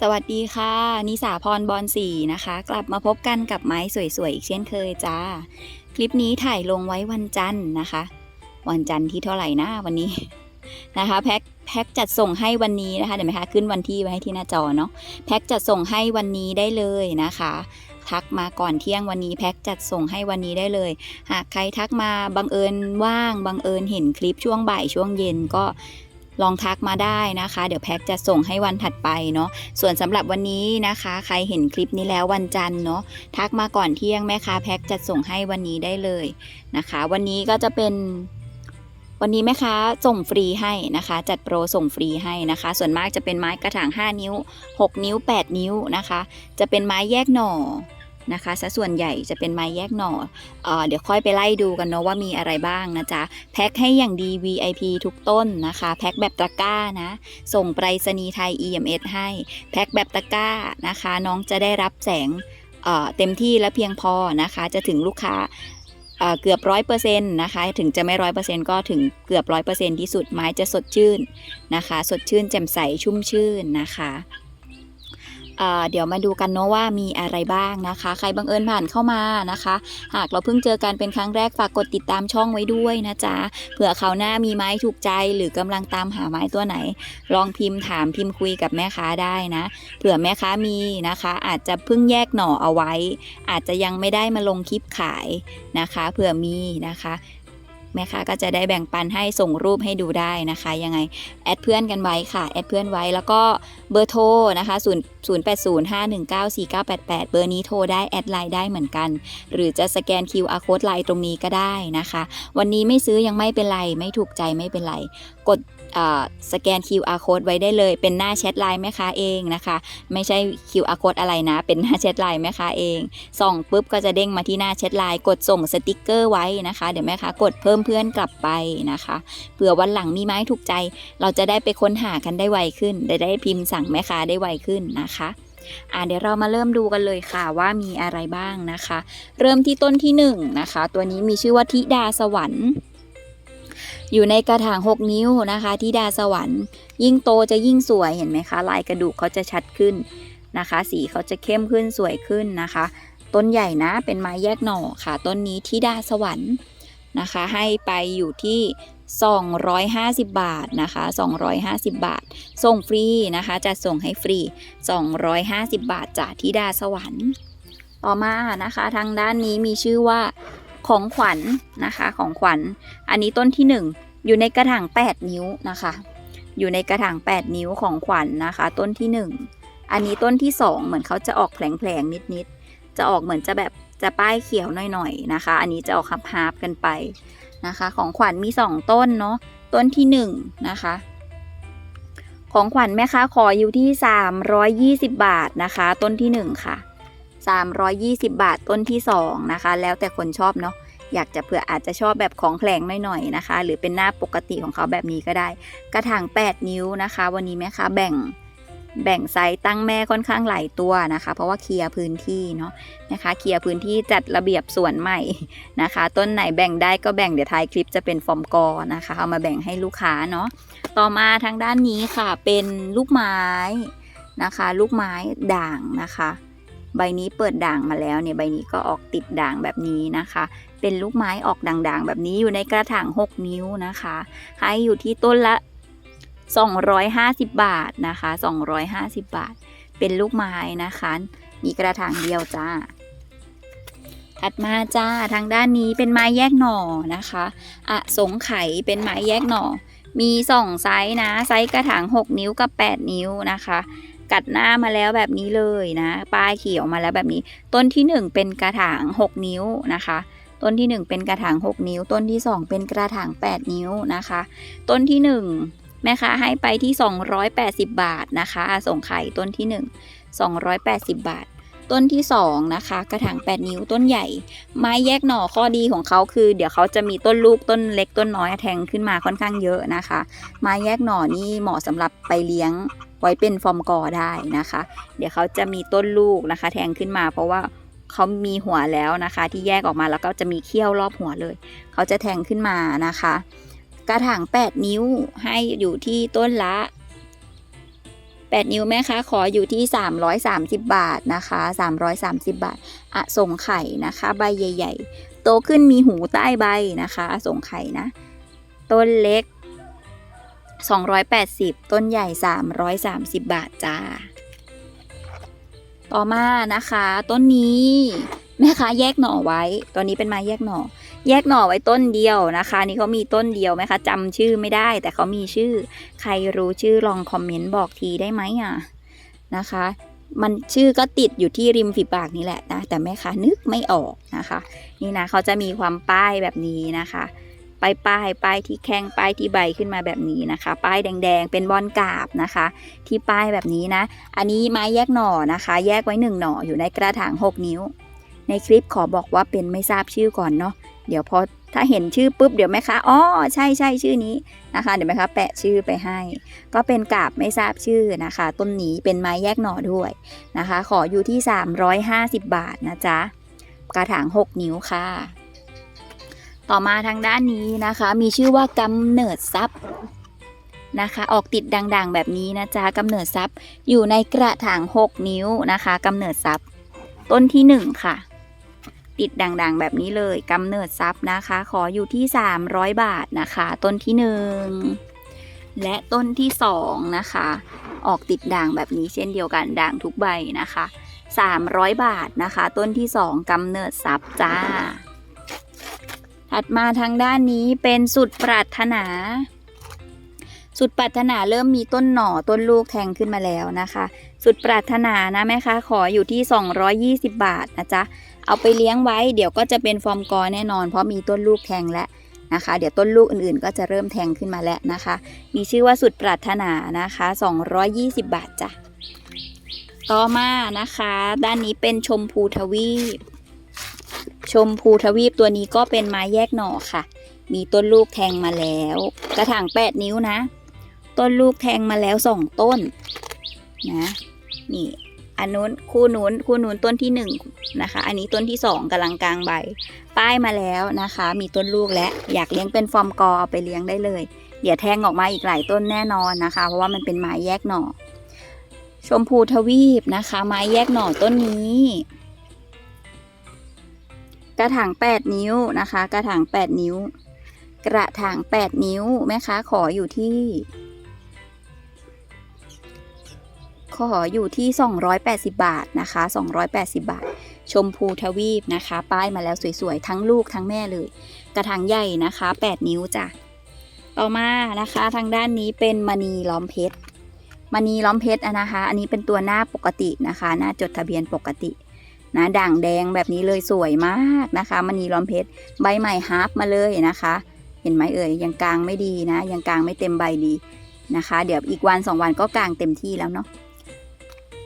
สวัสดีค่ะ นิสาพรบอลสีนะคะ กลับมาพบกันกับไม้สวยๆ อีกเช่นเคยจ้า คลิปนี้ถ่ายลงไว้วันจันทร์นะคะ วันจันทร์ที่เท่าไหร่นะวันนี้นะคะแพ็คแพ็คจัดส่งให้วันนี้นะคะเดี๋ยวไหมคะขึ้นวันที่ไว้ให้ที่หน้าจอเนาะแพ็คจัดส่งให้วันนี้ได้เลยนะคะทักมาก่อนเที่ยงวันนี้แพ็คจัดส่งให้วันนี้ได้เลย หากใครทักมาบังเอิญว่างบังเอิญเห็นคลิปช่วงบ่ายช่วงเย็นก็ ลองทักมาได้นะคะ เดี๋ยวแพ็คจะส่งให้วันถัดไปเนาะส่วนสำหรับวันนี้นะคะ ใครเห็นคลิปนี้แล้ววันจันทร์เนาะทักมาก่อนเที่ยงแม่ค้าแพ็คจัดส่งให้วันนี้ได้เลยนะคะ วันนี้ก็จะเป็นวันนี้แม่ค้าส่งฟรีให้นะคะ จัดโปรส่งฟรีให้นะคะ ส่วนมากจะเป็นไม้กระถาง 5 นิ้ว 6 นิ้ว 8 นิ้วนะคะ จะเป็นไม้แยกหน่อ นะคะซะส่วนใหญ่จะเป็นไม้แยกหน่อเออเดี๋ยวค่อยไปไล่ดูกันเนาะว่ามีอะไรบ้างนะจ๊ะ แพ็คให้อย่างดี VIP ทุกต้นนะคะ แพ็คแบบตะกร้านะ ส่งไปรษณีย์ไทย EMS ให้ แพ็คแบบตะกร้านะคะ น้องจะได้รับแสงเเต็มที่และเพียงพอนะคะ จะถึงลูกค้าเกือบร้อยเปอร์เซ็นต์นะคะ ถึงจะไม่ร้อยเปอร์เซ็นต์ก็ถึงเกือบร้อยเปอร์เซ็นต์ที่สุดไม้จะสดชื่นนะคะ สดชื่นแจ่มใสชุ่มชื่นนะคะ เดี๋ยวมาดูกันเนาะว่ามีอะไรบ้างนะคะ ใครบังเอิญผ่านเข้ามานะคะ หากเราเพิ่งเจอกันเป็นครั้งแรกฝากกดติดตามช่องไว้ด้วยนะจ๊ะเผื่อเขาวหน้ามีไม้ถูกใจหรือกำลังตามหาไม้ตัวไหน ลองพิมพ์ถามพิมพ์คุยกับแม่ค้าได้นะเผื่อแม่ค้ามีนะคะ อาจจะเพิ่งแยกหน่อเอาไว้ อาจจะยังไม่ได้มาลงคลิปขายนะคะ เผื่อมีนะคะ แม่ค้าก็จะได้แบ่งปันให้ส่งรูปให้ดูได้นะคะ ยังไงแอดเพื่อนกันไว้ค่ะ แอดเพื่อนไว้แล้วก็เบอร์โทรนะคะ0 0 8 0 5 1 9 4 9 8 8 เบอร์นี้โทรได้แอดไลน์ได้เหมือนกัน หรือจะสแกน QR code ไลน์ตรงนี้ก็ได้นะคะ วันนี้ไม่ซื้อยังไม่เป็นไร ไม่ถูกใจไม่เป็นไร กดสแกน QR code ไว้ได้เลย เป็นหน้าแชทไลน์แม่ค้าเองนะคะ ไม่ใช่ QR code อะไรนะ เป็นหน้าแชทไลน์แม่ค้าเองส่องปุ๊บก็จะเด้งมาที่หน้าแชทไลน์กดส่งสติกเกอร์ไว้นะคะ เดี๋ยวแม่ค้ากดเพิ่มเพื่อนกลับไปนะคะเผื่อวันหลังมีไม้ถูกใจ เราจะได้ไปค้นหากันได้ไวขึ้นได้ได้พิมพ์สั่งแม่ค้าได้ไวขึ้นนะคะอ่าเดี๋ยวเรามาเริ่มดูกันเลยค่ะว่ามีอะไรบ้างนะคะ เริ่มที่ต้นที่หนึ่งนะคะ ตัวนี้มีชื่อว่าธิดาสวรรค์ อยู่ในกระถาง 6 นิ้วนะคะธิดาสวรรค์ ยิ่งโตจะยิ่งสวยเห็นไหมคะ ลายกระดูกเขาจะชัดขึ้นนะคะ สีเขาจะเข้มขึ้นสวยขึ้นนะคะ ต้นใหญ่นะเป็นไม้แยกหน่อค่ะ ต้นนี้ธิดาสวรรค์ นะคะ ให้ไปอยู่ที่ 250 บาทนะคะ 250 บาท ส่งฟรีนะคะ จะส่งให้ฟรี 250 บาทจากธิดาสวรรค์ ต่อมานะคะ ทางด้านนี้มีชื่อว่าของขวัญนะคะของขวัญ อันนี้ต้นที่ 1 อยู่ในกระถาง 8 นิ้วนะคะ อยู่ในกระถาง 8 นิ้วของขวัญนะคะ ต้นที่ 1 อันนี้ต้นที่ 2 เหมือนเขาจะออกแผลงๆนิดๆจะออกเหมือนจะแบบ จะป้ายเขียวหน่อยๆนะคะ อันนี้จะออกฮับๆกันไปนะคะ ของขวัญมี 2 ต้นเนาะต้นที่1นะคะ ของขวัญแม่ค้าขออยู่ที่ 320 บาทนะคะ ต้นที่ 1 ค่ะ 320 บาทต้นที่ 2 นะคะ แล้วแต่คนชอบเนาะอยากจะเผื่ออาจจะชอบแบบของแผลงหน่อยๆนะคะ หรือเป็นหน้าปกติของเขาแบบนี้ก็ได้ กระถาง 8 นิ้วนะคะ วันนี้แม่ค้าแบ่ง แบ่งไซส์ตั้งแม่ค่อนข้างหลายตัวนะคะ เพราะว่าเคลียร์พื้นที่เนาะนะคะเคลียร์พื้นที่จัดระเบียบสวนใหม่นะคะ ต้นไหนแบ่งได้ก็แบ่งเดี๋ยวท้ายคลิปจะเป็นฟอร์มกอนะคะ เอามาแบ่งให้ลูกค้าเนาะต่อมาทางด้านนี้ค่ะเป็นลูกไม้นะคะ ลูกไม้ด่างนะคะใบนี้เปิดด่างมาแล้วเนี่ยใบนี้ก็ออกติดด่างแบบนี้นะคะ เป็นลูกไม้ออกด่างๆ แบบนี้อยู่ในกระถาง 6 นิ้วนะคะ ให้อยู่ที่ต้นละ 250 บาทนะคะ 250 บาท เป็นลูกไม้นะคะ มีกระถางเดียวจ้า ถัดมาจ้าทางด้านนี้เป็นไม้แยกหน่อนะคะอะสงไขเป็นไม้แยกหน่อ มีสองไซส์นะไซส์กระถาง 6 นิ้วกับ 8 นิ้วนะคะ กัดหน้ามาแล้วแบบนี้เลยนะป้ายเขียวมาแล้วแบบนี้ ต้นที่ 1 เป็นกระถาง 6 นิ้วนะคะต้นที่ 1 เป็นกระถาง 6 นิ้ว ต้นที่ 2 เป็นกระถาง 8 นิ้วนะคะ ต้นที่ 1 แม่ค้าให้ไปที่ 280 บาทนะคะ ส่งไข่ต้นที่ 1 280 บาท ต้นที่ 2 นะคะ กระถาง 8 นิ้วต้นใหญ่ ไม้แยกหน่อข้อดีของเขาคือ เดี๋ยวเขาจะมีต้นลูกต้นเล็กต้นน้อยแทงขึ้นมาค่อนข้างเยอะนะคะ ไม้แยกหน่อนี่เหมาะสำหรับไปเลี้ยงไว้เป็นฟอร์มกอได้นะคะ เดี๋ยวเขาจะมีต้นลูกนะคะ แทงขึ้นมาเพราะว่าเขามีหัวแล้วนะคะ ที่แยกออกมาแล้วก็จะมีเขี้ยวรอบหัวเลย เขาจะแทงขึ้นมานะคะ กระถาง 8 นิ้วให้อยู่ที่ต้นละ 8 นิ้วแม่คะขออยู่ที่ 330 บาทนะคะ 330 บาทอะส่งไข่นะคะ ใบใหญ่ ๆ โตขึ้นมีหูใต้ใบนะคะอส่งไข่นะ ต้นเล็ก 280 ต้นใหญ่ 330 บาทจ้า ต่อมานะคะ ต้นนี้แม่ค้าแยกหน่อไว้ตัวนี้เป็นไม้แยกหน่อ แยกหน่อไว้ต้นเดียวนะคะ นี่เขามีต้นเดียวไหมคะจำชื่อไม่ได้ แต่เขามีชื่อ ใครรู้ชื่อลองคอมเมนต์บอกทีได้ไหมอะนะคะ มันชื่อก็ติดอยู่ที่ริมฝีปากนี่แหละนะแต่แม่ค้านึกไม่ออกนะคะ นี่นะเขาจะมีความป้ายแบบนี้นะคะป้ายป้ายป้ายที่แข้งป้ายที่ใบขึ้นมาแบบนี้นะคะ ป้ายแดงๆ เป็นบอลกาบนะคะ ที่ป้ายแบบนี้นะ อันนี้ไม้แยกหน่อนะคะ แยกไว้หนึ่งหน่ออยู่ในกระถาง 6 นิ้ว ในคลิปขอบอกว่าเป็นไม่ทราบชื่อก่อนเนาะ เดี๋ยวพอถ้าเห็นชื่อปุ๊บเดี๋ยวแม่ค้าอ๋อใช่ใช่ชื่อนี้นะคะ เดี๋ยวแม่ค้าแปะชื่อไปให้ ก็เป็นกาบไม่ทราบชื่อนะคะ ต้นนี้เป็นไม้แยกหน่อด้วยนะคะ ขออยู่ที่ 350 บาทนะจ๊ะกระถาง 6 นิ้วค่ะ ต่อมาทางด้านนี้นะคะ มีชื่อว่ากำเนิดทรัพย์นะคะ ออกติดดังๆ แบบนี้นะจ๊ะกำเนิดทรัพย์อยู่ในกระถาง 6 นิ้วนะคะกำเนิดทรัพย์ต้นที่ 1 ค่ะ ติดดังๆ แบบนี้เลยกำเนิดทรัพย์นะคะ ขออยู่ที่ 300 บาทนะคะ ต้นที่ 1 และต้นที่ 2 นะคะ ออกติดด่างแบบนี้เช่นเดียวกันด่างทุกใบนะคะ 300 บาทนะคะ ต้นที่ 2กำเนิดทรัพย์จ้า ถัดมาทางด้านนี้เป็นสุดปรารถนา สุดปรารถนาเริ่มมีต้นหน่อต้นลูกแทงขึ้นมาแล้วนะคะ สุดปรารถนานะแม่คะขออยู่ที่ 220 บาทนะจ๊ะ เอาไปเลี้ยงไว้ เดี๋ยวก็จะเป็นฟอร์มกอแน่นอน เพราะมีต้นลูกแทงแล้วนะคะ เดี๋ยวต้นลูกอื่นๆ ก็จะเริ่มแทงขึ้นมาแล้วนะคะ มีชื่อว่าสุดปรารถนานะคะ 220 บาทจ้ะต่อมานะคะ ด้านนี้เป็นชมพูทวีป ชมพูทวีปตัวนี้ก็เป็นไม้แยกหน่อค่ะ มีต้นลูกแทงมาแล้ว กระถาง 8 นิ้วนะ ต้นลูกแทงมาแล้ว 2 ต้นนะนี่ อันนู้นคู่นู้นคู่นู้นต้นที่1นะคะ อันนี้ต้นที่ 2กำลังกลางใบ ป้ายมาแล้วนะคะ มีต้นลูกและอยากเลี้ยงเป็นฟอร์มกอเอาไปเลี้ยงได้เลย เดี๋ยวแทงออกมาอีกหลายต้นแน่นอนนะคะ เพราะว่ามันเป็นไม้แยกหน่อ ชมพูทวีปนะคะ ไม้แยกหน่อต้นนี้ กระถาง 8 นิ้วนะคะ กระถาง 8 นิ้ว กระถาง 8 นิ้วแม่ค้าขออยู่ที่ ขออยู่ที่ 280 บาทนะคะ 280 บาท ชมพูทวีปนะคะ ป้ายมาแล้วสวยๆ ทั้งลูกทั้งแม่เลย กระถางใหญ่นะคะ 8 นิ้วจ้ะ ต่อมานะคะทางด้านนี้เป็นมณีล้อมเพชรมณีล้อมเพชรนะคะ อันนี้เป็นตัวหน้าปกตินะคะ หน้าจดทะเบียนปกตินะด่างแดงแบบนี้เลยสวยมากนะคะมณีล้อมเพชรใบใหม่ฮาร์ปมาเลยนะคะ เห็นไหมเอ่ยยังกลางไม่ดีนะ ยังกลางไม่เต็มใบดีนะคะ เดี๋ยวอีกวันสองวันก็กลางเต็มที่แล้วเนาะ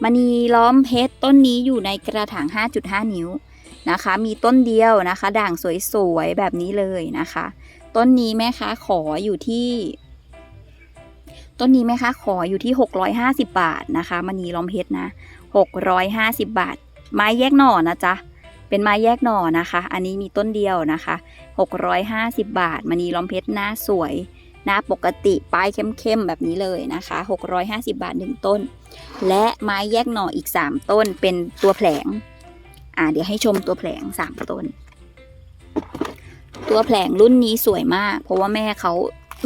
มณีล้อมเพชรต้นนี้อยู่ในกระถาง 5.5 นิ้วนะคะ มีต้นเดียวนะคะ ด่างสวยๆ แบบนี้เลยนะคะ ต้นนี้แม่ค้าขออยู่ที่ ต้นนี้แม่ค้าขออยู่ที่ 650 บาทนะคะมณีล้อมเพชรนะ 650 บาท ไม้แยกหน่อนะจ๊ะเป็นไม้แยกหน่อนะคะ อันนี้มีต้นเดียวนะคะ 650 บาทมณีล้อมเพชรหน้าสวย หน้าปกติปลายเข้มๆ แบบนี้เลยนะคะ 650 บาท 1 ต้น และไม้แยกหน่ออีก 3 ต้นเป็นตัวแผลง อ่าเดี๋ยวให้ชมตัวแผลง 3 ต้น ตัวแผลงรุ่นนี้สวยมาก เพราะว่าแม่เขา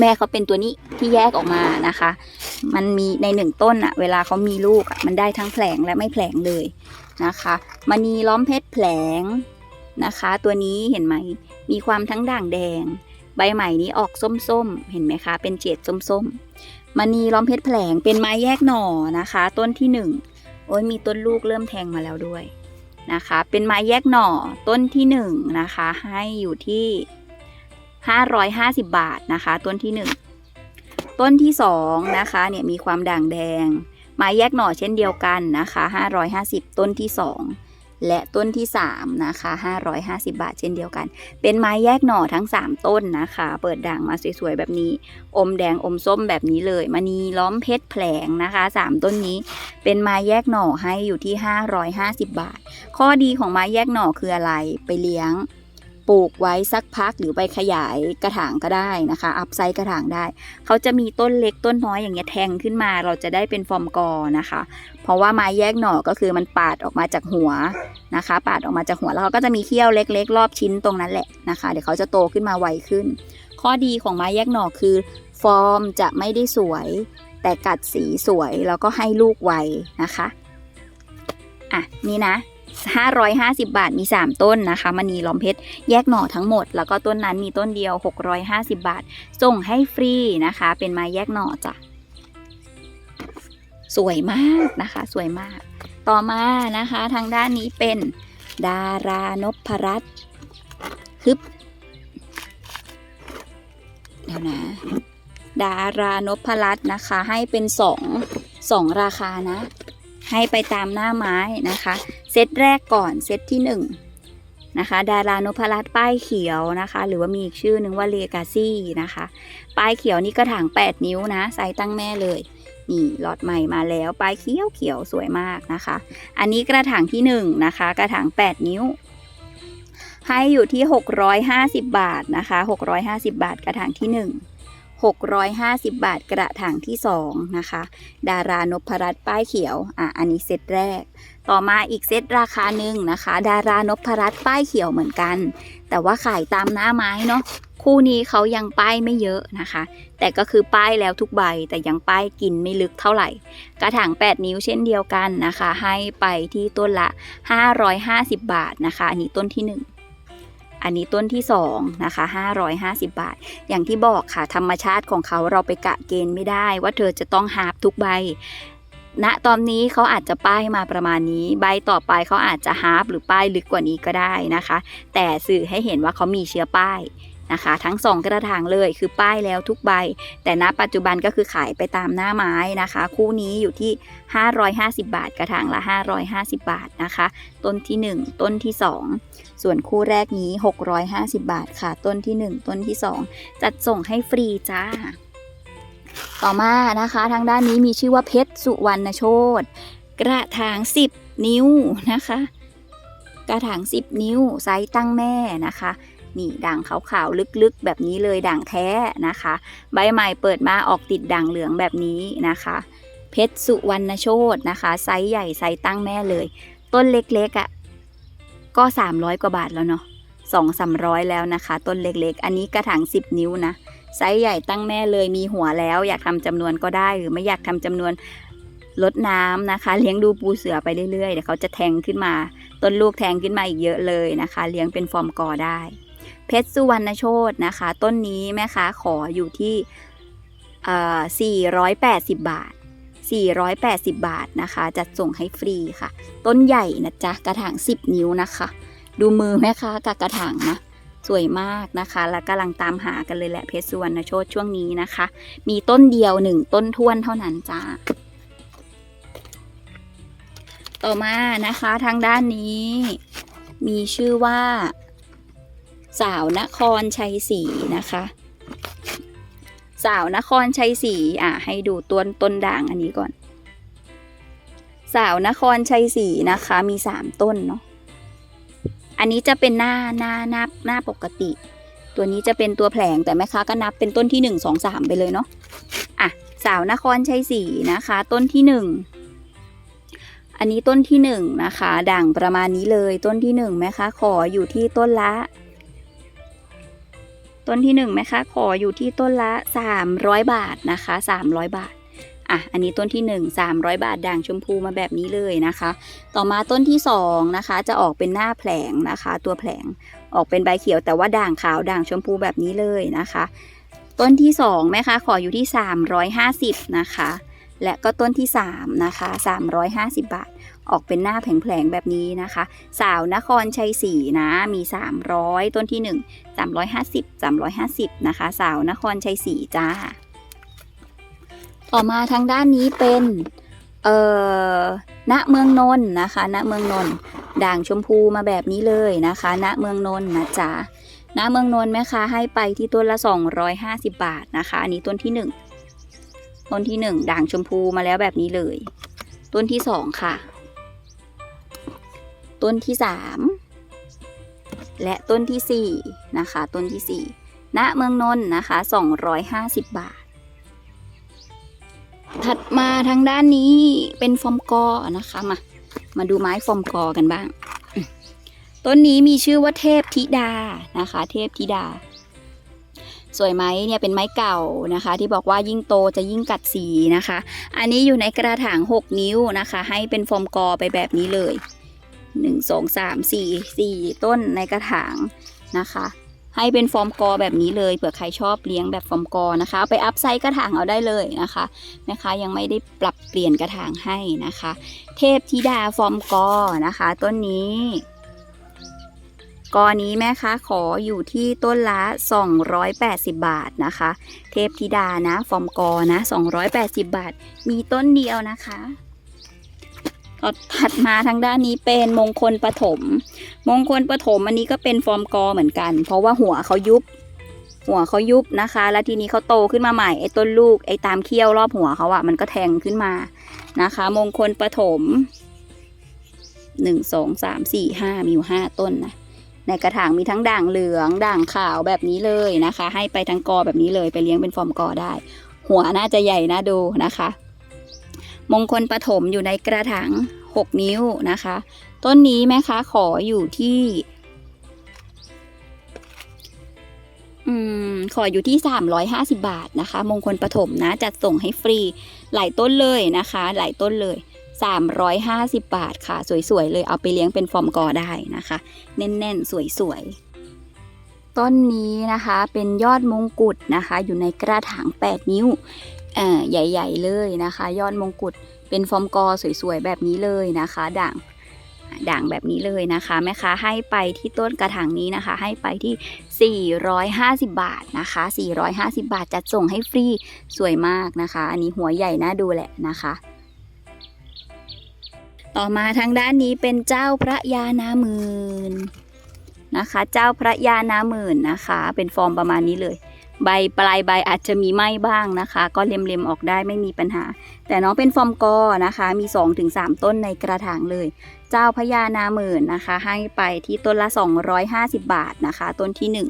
แม่เขาเป็นตัวนี้ที่แยกออกมานะคะ มันมีในหนึ่งต้นอะเวลาเขามีลูกอะมันได้ทั้งแผลงและไม่แผลงเลยนะคะมณีล้อมเพชรแผลงนะคะ ตัวนี้เห็นไหมมีความทั้งด่างแดง ใบใหม่นี้ออกส้มๆ เห็นไหมคะ เป็นเจดส้มๆ มณีล้อมเพชรแผลงเป็นไม้แยกหน่อนะคะ ต้นที่หนึ่งโอ้ยมีต้นลูกเริ่มแทงมาแล้วด้วยนะคะ เป็นไม้แยกหน่อต้นที่หนึ่งนะคะให้อยู่ที่ 550 บาทนะคะ ต้นที่หนึ่งต้นที่สองนะคะเนี่ยมีความด่างแดง ไม้แยกหน่อเช่นเดียวกันนะคะ 550 ต้นที่ 2 และต้นที่ 3 นะคะ 550 บาทเช่นเดียวกัน เป็นไม้แยกหน่อทั้ง 3 ต้นนะคะ เปิดด่างมาสวยๆ แบบนี้ อมแดงอมส้มแบบนี้เลยมณีล้อมเพชรแผลงนะคะ 3 ต้นนี้ เป็นไม้แยกหน่อให้อยู่ที่ 550 บาท ข้อดีของไม้แยกหน่อคืออะไรไปเลี้ยง ปลูกไว้สักพักหรือไปขยายกระถางก็ได้นะคะ อัพไซส์กระถางได้ เขาจะมีต้นเล็กต้นน้อยอย่างเงี้ยแทงขึ้นมาเราจะได้เป็นฟอร์มกอนะคะ เพราะว่าไม้แยกหน่อก็คือมันปาดออกมาจากหัวนะคะ ปาดออกมาจากหัวแล้วเขาก็จะมีเขี้ยวเล็ก ๆ รอบชิ้นตรงนั้นแหละนะคะ เดี๋ยวเขาจะโตขึ้นมาไวขึ้น ข้อดีของไม้แยกหน่อคือ ฟอร์มจะไม่ได้สวย แต่กัดสีสวยแล้วก็ให้ลูกไวนะคะอะนี่นะ 550 บาทมี 3 ต้นนะคะมณีล้อมเพชรแยกหน่อทั้งหมด แล้วก็ต้นนั้นมีต้นเดียว 650 บาท ส่งให้ฟรีนะคะ เป็นไม้แยกหน่อจ้ะสวยมากนะคะ สวยมาก ต่อมานะคะ ทางด้านนี้เป็นดารานพรัตน์ฮึบเดี๋ยวนะ ดารานพรัตน์นะคะ ให้เป็นสองสองราคานะ ให้ไปตามหน้าไม้นะคะ เซตแรกก่อนเซตที่หนึ่งนะคะ ดารานพรัตน์ป้ายเขียวนะคะ หรือว่ามีอีกชื่อหนึ่งว่าเลกาซี่นะคะ ป้ายเขียวนี่กระถาง 8 นิ้วนะไซส์ตั้งแม่เลยนี่หลอดใหม่มาแล้วป้ายเขียวเขียวสวยมากนะคะ อันนี้กระถางที่1นะคะ กระถาง 8 นิ้ว ให้อยู่ที่ 650 บาทนะคะ 650 บาทกระถางที่ 1 650 บาทกระถางที่ 2 นะคะ ดารานพรัตน์ป้ายเขียว อะ อันนี้เซตแรก ต่อมาอีกเซตราคาหนึ่งนะคะ ดารานพรัตน์ป้ายเขียวเหมือนกัน แต่ว่าขายตามหน้าไม้เนาะ คู่นี้เขายังป้ายไม่เยอะนะคะ แต่ก็คือป้ายแล้วทุกใบ แต่ยังป้ายกินไม่ลึกเท่าไหร่ กระถาง 8 นิ้วเช่นเดียวกันนะคะ ให้ไปที่ต้นละ 550 บาทนะคะ อันนี้ต้นที่ 1 อันนี้ต้นที่2นะคะ550 บาท อย่างที่บอกค่ะ ธรรมชาติของเขาเราไปกะเกณฑ์ไม่ได้ ว่าเธอจะต้องฮาร์ปทุกใบณตอนนี้เขาอาจจะป้ายมาประมาณนี้ ใบต่อไปเขาอาจจะฮาร์ปหรือป้ายลึกกว่านี้ก็ได้นะคะ แต่สื่อให้เห็นว่าเขามีเชื้อป้าย นะคะ ทั้งสองกระถางเลยคือป้ายแล้วทุกใบ แต่ณปัจจุบันก็คือขายไปตามหน้าไม้นะคะ คู่นี้อยู่ที่ 550 บาท กระถางละ 550 บาทนะคะ ต้นที่ 1 ต้นที่ 2 ส่วนคู่แรกนี้ 650 บาทค่ะ ต้นที่ 1 ต้นที่ 2 จัดส่งให้ฟรีจ้าต่อมานะคะ ทางด้านนี้มีชื่อว่าเพชรสุวรรณโชตกระถาง 10 นิ้วนะคะ กระถาง 10 นิ้วไซส์ตั้งแม่นะคะ นี่ด่างขาวๆลึกๆ แบบนี้เลยด่างแท้นะคะ ใบใหม่เปิดมาออกติดด่างเหลืองแบบนี้นะคะ เพชรสุวรรณโชตนะคะไซส์ใหญ่ไซส์ตั้งแม่เลย ต้นเล็กๆอะ่ะก็ 300 กว่าบาทแล้วเนาะสองสามร้อยแล้วนะคะ ต้นเล็กๆ อันนี้กระถาง 10 นิ้วนะไซส์ใหญ่ตั้งแม่เลยมีหัวแล้ว อยากทำจำนวนก็ได้หรือไม่อยากทำจำนวนลดน้ำนะคะ เลี้ยงดูปูเสือไปเรื่อยๆเดี๋ยวเขาจะแทงขึ้นมา ต้นลูกแทงขึ้นมาอีกเยอะเลยนะคะ เลี้ยงเป็นฟอร์มกอได้ เพชรสุวรรณโชตนะคะ ต้นนี้แม่ค้าขออยู่ที่เอ่อ480บาท 480 บาทนะคะ จัดส่งให้ฟรีค่ะ ต้นใหญ่นะจ๊ะ กระถาง 10 นิ้วนะคะ ดูมือแม่ค้ากับกระถางนะ สวยมากนะคะ แล้วกำลังตามหากันเลยแหละเพชรสุวรรณโชตช่วงนี้นะคะ มีต้นเดียวหนึ่งต้นท้วนเท่านั้นจ้า ต่อมานะคะทางด้านนี้ มีชื่อว่า สาวนครชัยศรีนะคะ สาวนครชัยศรีอะให้ดูต้นต้นด่างอันนี้ก่อน สาวนครชัยศรีนะคะ มีสามต้นเนาะอันนี้จะเป็นหน้าหน้าหน้าหน้าปกติ ตัวนี้จะเป็นตัวแผลงแต่แม่ค้าก็นับเป็นต้นที่หนึ่งสองสามไปเลยเนาะอะสาวนครชัยศรีนะคะ ต้นที่หนึ่งอันนี้ต้นที่หนึ่งนะคะ ด่างประมาณนี้เลยต้นที่หนึ่งแม่ค้าขออยู่ที่ต้นละ ต้นที่หนึ่งไหมคะขออยู่ที่ต้นละ 300 บาทนะคะ 300 บาทอะอันนี้ต้นที่ 1 300 บาทด่างชมพูมาแบบนี้เลยนะคะ ต่อมาต้นที่2นะคะจะออกเป็นหน้าแผลงนะคะ ตัวแผลงออกเป็นใบเขียวแต่ว่าด่างขาวด่างชมพูแบบนี้เลยนะคะ ต้นที่2แม่คะขออยู่ที่ 350นะคะและก็ต้นที่3นะคะ350 บาท ออกเป็นหน้าแผลงๆแบบนี้นะคะ สาวนครชัยศรีนะมี 300 ต้นที่ 1 350 350 นะคะ สาวนครชัยศรีจ้า ต่อมาทางด้านนี้เป็นเอ่อณเมืองนนท์นะคะ ณเมืองนนท์ด่างชมพูมาแบบนี้เลยนะคะ ณเมืองนนท์นะจ๊ะณเมืองนนท์แม่ค้าให้ไปที่ต้นละ 250 บาทนะคะ อันนี้ต้นที่ 1 ต้นที่ 1 ด่างชมพูมาแล้วแบบนี้เลย ต้นที่ 2 ค่ะ ต้นที่สามและต้นที่สี่นะคะ ต้นที่สี่ณเมืองนนท์นะคะ 250 บาท ถัดมาทางด้านนี้เป็นฟอร์มกอนะคะมามาดูไม้ฟอร์มกอกันบ้าง ต้นนี้มีชื่อว่าเทพธิดานะคะ เทพธิดา สวยไหมเนี่ยเป็นไม้เก่านะคะ ที่บอกว่ายิ่งโตจะยิ่งกัดสีนะคะ อันนี้อยู่ในกระถาง 6 นิ้วนะคะ ให้เป็นฟอร์มกอไปแบบนี้เลย 1 2 3 4 4ต้นในกระถางนะคะ ให้เป็นฟอร์มกอแบบนี้เลยเผื่อใครชอบเลี้ยงแบบฟอร์มกอนะคะ ไปอัพไซส์กระถางเอาได้เลยนะคะแม่ค้ายังไม่ได้ปรับเปลี่ยนกระถางให้นะคะ เทพธิดาฟอร์มกอนะคะ ต้นนี้กอนี้แม่ค้าขออยู่ที่ต้นละ 280 บาทนะคะ เทพธิดานะ ฟอร์มกอนะ 280 บาท มีต้นเดียวนะคะ ต่อถัดมาทางด้านนี้เป็นมงคลปฐมมงคลปฐมอันนี้ก็เป็นฟอร์มกอเหมือนกัน เพราะว่าหัวเขายุบ หัวเขายุบนะคะ แล้วทีนี้เขาโตขึ้นมาใหม่ไอ้ต้นลูกไอ้ตามเขี้ยวรอบหัวเขาอะมันก็แทงขึ้นมานะคะ มงคลปฐมหนึ่งสองสามสี่ห้ามีอยู่ห้าต้นนะในกระถางมีทั้งด่างเหลืองด่างขาวแบบนี้เลยนะคะ ให้ไปทั้งกอแบบนี้เลยไปเลี้ยงเป็นฟอร์มกอได้ หัวน่าจะใหญ่น่าดูนะคะ มงคลปฐมอยู่ในกระถาง 6 นิ้วนะคะ ต้นนี้แม่ค้าขออยู่ที่ อืม ขออยู่ที่ 350 บาทนะคะ มงคลปฐมนะ จัดส่งให้ฟรี หลายต้นเลยนะคะ หลายต้นเลย 350 บาทค่ะ สวย ๆ เลย เอาไปเลี้ยงเป็นฟอร์มกอได้นะคะ แน่น ๆ สวย ๆต้นนี้นะคะเป็นยอดมงกุฎนะคะ อยู่ในกระถาง 8 นิ้ว ใหญ่ ๆ เลยนะคะ ยอดมงกุฎเป็นฟอร์มกอสวยๆแบบนี้เลยนะคะ ด่างด่างแบบนี้เลยนะคะแม่ค้าให้ไปที่ต้นกระถางนี้นะคะ ให้ไปที่ 450 บาทนะคะ 450 บาทจัดส่งให้ฟรีสวยมากนะคะ อันนี้หัวใหญ่น่าดูแหละนะคะ ต่อมาทางด้านนี้เป็นเจ้าพระยานาหมื่นนะคะ เจ้าพระยานาหมื่นนะคะ เป็นฟอร์มประมาณนี้เลย ใบปลายใบอาจจะมีไหม้บ้างนะคะ ก็เล็มๆออกได้ไม่มีปัญหา แต่น้องเป็นฟอร์มกอนะคะ มี 2-3 ต้นในกระถางเลย เจ้าพระยานาหมื่นนะคะ ให้ไปที่ต้นละ 250 บาทนะคะ ต้นที่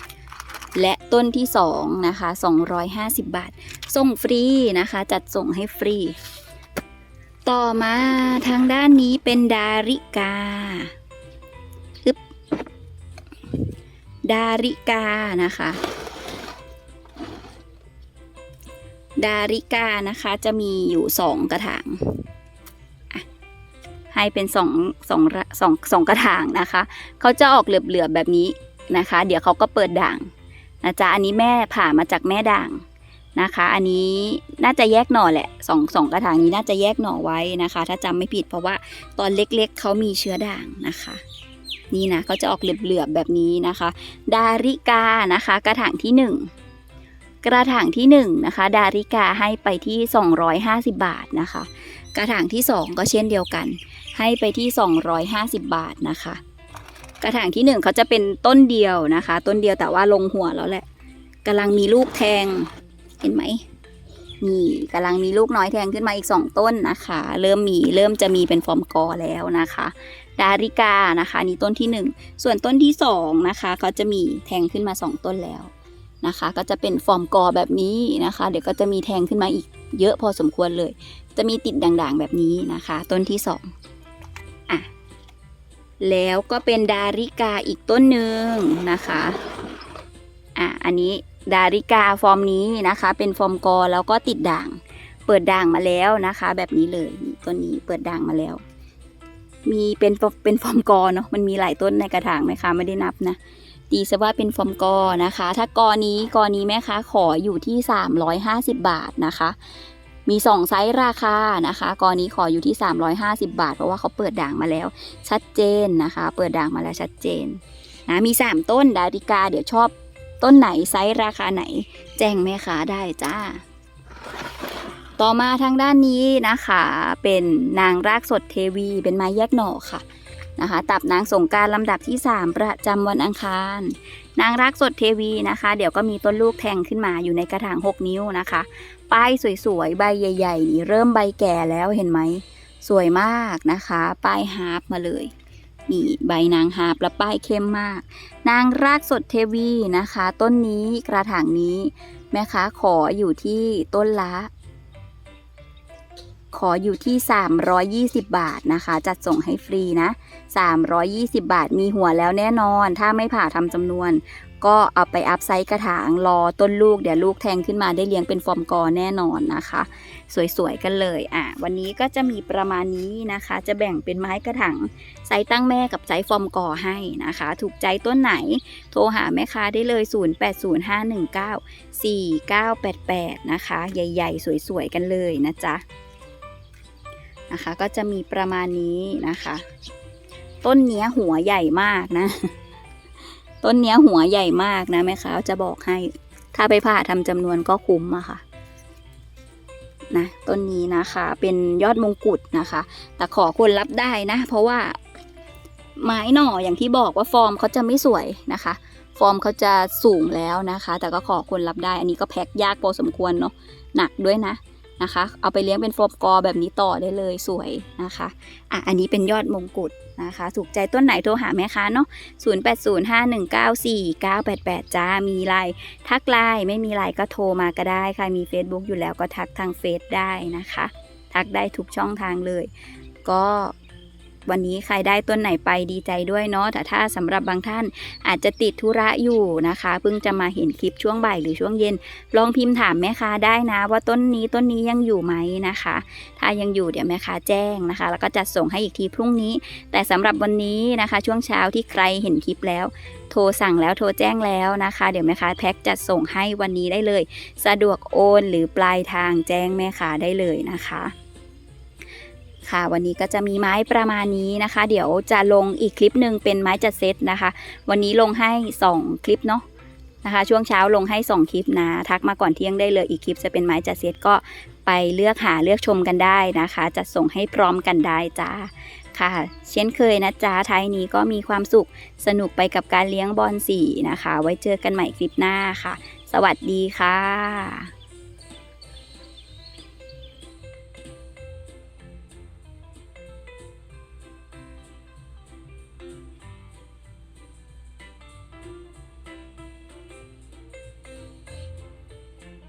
1และต้นที่2นะคะ 250 บาท ส่งฟรีนะคะ จัดส่งให้ฟรี ต่อมาทางด้านนี้เป็นดาริกาดาริกานะคะ ดาริกานะคะจะมีอยู่สองกระถางให้เป็นสองสองสองสองกระถางนะคะเขาจะออกเหลือบๆแบบนี้นะคะ เดี๋ยวเขาก็เปิดด่างนะจ๊ะอันนี้แม่ผ่ามาจากแม่ด่างนะคะ อันนี้น่าจะแยกหน่อแหละสองสองกระถางนี้น่าจะแยกหน่อไว้นะคะ ถ้าจำไม่ผิดเพราะว่าตอนเล็กๆเขามีเชื้อด่างนะคะนี่นะเขาจะออกเหลือบๆแบบนี้นะคะ ดาริกานะคะ กระถางที่หนึ่ง กระถางที่1นะคะดาริกาให้ไปที่ 250 บาทนะคะ กระถางที่ 2 ก็เช่นเดียวกัน ให้ไปที่ 250 บาทนะคะ กระถางที่ 1เขาจะเป็นต้นเดียวนะคะ ต้นเดียวแต่ว่าลงหัวแล้วแหละกำลังมีลูกแทงเห็นไหมนี่กำลังมีลูกน้อยแทงขึ้นมาอีก 2 ต้นนะคะ เริ่มมีเริ่มจะมีเป็นฟอร์มกอแล้วนะคะ ดาริกานะคะนี่ต้นที่ 1 ส่วนต้นที่2นะคะเขาจะมีแทงขึ้นมา 2 ต้นแล้ว นะคะ ก็จะเป็นฟอร์มกอแบบนี้นะคะ เดี๋ยวก็จะมีแทงขึ้นมาอีกเยอะพอสมควรเลย จะมีติดด่างๆแบบนี้นะคะ ต้นที่สองอะแล้วก็เป็นดาริกาอีกต้นหนึ่งนะคะอะอันนี้ดาริกาฟอร์มนี้นะคะ เป็นฟอร์มกอแล้วก็ติดด่าง เปิดด่างมาแล้วนะคะ แบบนี้เลยต้นนี้เปิดด่างมาแล้ว มีเป็นเป็นฟอร์มกอเนาะมันมีหลายต้นในกระถางไหมคะไม่ได้นับนะ ตีซะว่าเป็นฟอร์มกอนะคะ ถ้ากอนี้กอนี้แม่ค้าขออยู่ที่ 350 บาทนะคะ มี 2 ไซส์ราคานะคะกอนี้ขออยู่ที่ 350 บาท เพราะว่าเขาเปิดด่างมาแล้ว ชัดเจนนะคะ เปิดด่างมาแล้วชัดเจนนะมี 3 ต้นดาริกา เดี๋ยวชอบต้นไหนไซส์ราคาไหน แจ้งแม่ค้าได้จ้า ต่อมาทางด้านนี้นะคะ เป็นนางรากสดเทวี เป็นไม้แยกหน่อค่ะ นะคะ ตับนางสงการลำดับที่ 3 ประจำวันอังคาร นางรักสดเทวีนะคะ เดี๋ยวก็มีต้นลูกแทงขึ้นมาอยู่ในกระถาง 6 นิ้วนะคะ ป้ายสวยๆ ใบใหญ่ ๆ นี่เริ่มใบแก่แล้วเห็นไหม สวยมากนะคะ ป้ายฮาร์ปมาเลยนี่ใบนางหาบและป้ายเข้มมาก นางรากสดเทวีนะคะ ต้นนี้กระถางนี้แม่ค้าขออยู่ที่ต้นละ ขออยู่ที่ 320 บาทนะคะ จัดส่งให้ฟรีนะ 320 บาทมีหัวแล้วแน่นอน ถ้าไม่ผ่าทำจำนวน ก็เอาไปอัพไซส์กระถางรอต้นลูกเดี๋ยวลูกแทงขึ้นมาได้เลี้ยงเป็นฟอร์มกอแน่นอนนะคะ สวยๆกันเลยอะวันนี้ก็จะมีประมาณนี้นะคะ จะแบ่งเป็นไม้กระถางไซส์ตั้งแม่กับไซส์ฟอร์มกอให้นะคะ ถูกใจต้นไหน โทรหาแม่ค้าได้เลย 0805194988 นะคะ ใหญ่ๆ สวยๆกันเลยนะจ๊ะ นะคะ ก็จะมีประมาณนี้นะคะ ต้นเนี้ยหัวใหญ่มากนะ ต้นเนี้ยหัวใหญ่มากนะแม่ค้าจะบอกให้ ถ้าไปผ่าทำจำนวนก็คุ้มอะค่ะนะต้นนี้นะคะเป็นยอดมงกุฎนะคะ แต่ขอคนรับได้นะ เพราะว่าไม้หน่ออย่างที่บอกว่าฟอร์มเขาจะไม่สวยนะคะ ฟอร์มเขาจะสูงแล้วนะคะ แต่ก็ขอคนรับได้ อันนี้ก็แพ็คยากพอสมควรเนาะหนักด้วยนะ นะคะ เอาไปเลี้ยงเป็นฟอร์มกอแบบนี้ต่อได้เลยสวยนะคะอะอันนี้เป็นยอดมงกุฎนะคะ ถูกใจต้นไหนโทรหาแม่ค้าเนาะ0805194988 จ้า มีไลน์ทักไลน์ไม่มีไลน์ก็โทรมาก็ได้ค่ะ มี Facebook อยู่แล้วก็ทักทางเฟซได้นะคะ ทักได้ทุกช่องทางเลย ก็ วันนี้ใครได้ต้นไหนไปดีใจด้วยเนาะแต่ถ้าสำหรับบางท่านอาจจะติดธุระอยู่นะคะเพิ่งจะมาเห็นคลิปช่วงบ่ายหรือช่วงเย็น ลองพิมพ์ถามแม่ค้าได้นะ ว่าต้นนี้ต้นนี้ยังอยู่ไหมนะคะ ถ้ายังอยู่เดี๋ยวแม่ค้าแจ้งนะคะ แล้วก็จัดส่งให้อีกทีพรุ่งนี้ แต่สำหรับวันนี้นะคะ ช่วงเช้าที่ใครเห็นคลิปแล้วโทรสั่งแล้วโทรแจ้งแล้วนะคะ เดี๋ยวแม่ค้าแพ็คจัดส่งให้วันนี้ได้เลย สะดวกโอนหรือปลายทางแจ้งแม่ค้าได้เลยนะคะ ค่ะ วันนี้ก็จะมีไม้ประมาณนี้นะคะ เดี๋ยวจะลงอีกคลิปหนึ่งเป็นไม้จัดเซตนะคะ วันนี้ลงให้ 2 คลิปเนาะนะคะ ช่วงเช้าลงให้ 2 คลิปนะ ทักมาก่อนเที่ยงได้เลยอีกคลิปจะเป็นไม้จัดเซตก็ไปเลือกหาเลือกชมกันได้นะคะ จัดส่งให้พร้อมกันได้จ้าค่ะ เช่นเคยนะจ๊ะท้ายนี้ก็มีความสุขสนุกไปกับการเลี้ยงบอลสีนะคะ ไว้เจอกันใหม่คลิปหน้าค่ะ สวัสดีค่ะ